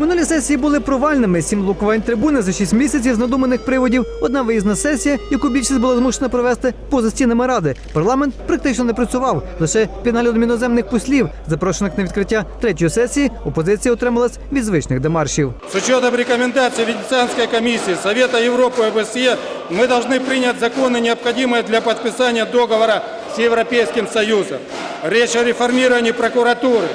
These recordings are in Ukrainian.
Минулі сесії були провальними. Сім блокувань трибуни за шість місяців з надуманих приводів. Одна виїзна сесія, яку більшість була змушена провести поза стінами ради. Парламент практично не працював. Лише під наглядом іноземних послів, запрошених на відкриття третьої сесії, опозиція отрималась від звичних демаршів. С учетом рекомендаций Венецианской комиссии, Совета Европы и ОБСЕ, мы должны принять законы, необходимые для подписания договора с Европейским Союзом. Речь о реформировании прокуратуры,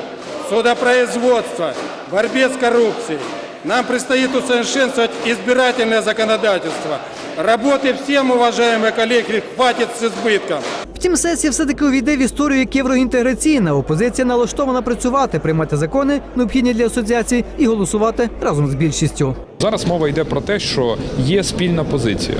судопроизводства, борьбе с коррупцией. Нам предстоит усовершенствовать избирательное законодательство. Работы всем, уважаемые коллеги, хватит с избытком. Втім, сесія все-таки увійде в історію як євроінтеграційна. Опозиція налаштована працювати, приймати закони, необхідні для асоціації, і голосувати разом з більшістю. Зараз мова йде про те, що є спільна позиція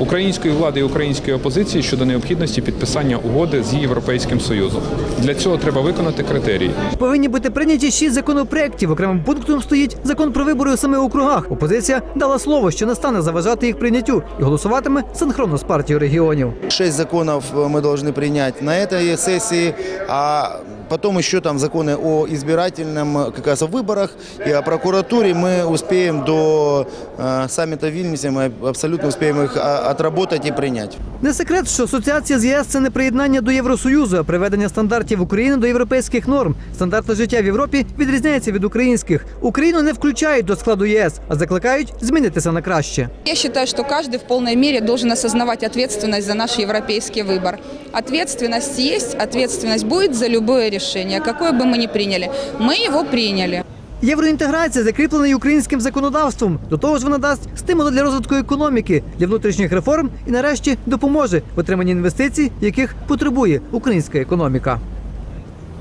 української влади і української опозиції щодо необхідності підписання угоди з Європейським Союзом. Для цього треба виконати критерії. Повинні бути прийняті шість законопроєктів. Окремим пунктом стоїть закон про вибори у самих округах. Опозиція дала слово, що не стане заважати їх прийняттю і голосуватиме синхронно з партією регіонів. Шесть законов э, мы должны принять на этой сессии, а потом еще там законы о избирательном э, как раз о выборах и о прокуратуре мы успеем до э, саммита в Вильнюсе, мы абсолютно успеем их а, отработать и принять. Не секрет, що асоціація з ЄС це не приєднання до Євросоюзу, а приведення стандартів України до європейських норм. Стандарти життя в Європі відрізняються від українських. Україну не включають до складу ЄС, а закликають змінитися на краще. Я считаю, что каждый в полной мере должен осознавать ответственность за наш европейский выбор. Ответственность есть, ответственность будет за любое решение, какое бы мы ни приняли. Мы его приняли. Євроінтеграція закріплена і українським законодавством. До того ж, вона дасть стимули для розвитку економіки, для внутрішніх реформ і нарешті допоможе в отриманні інвестицій, яких потребує українська економіка.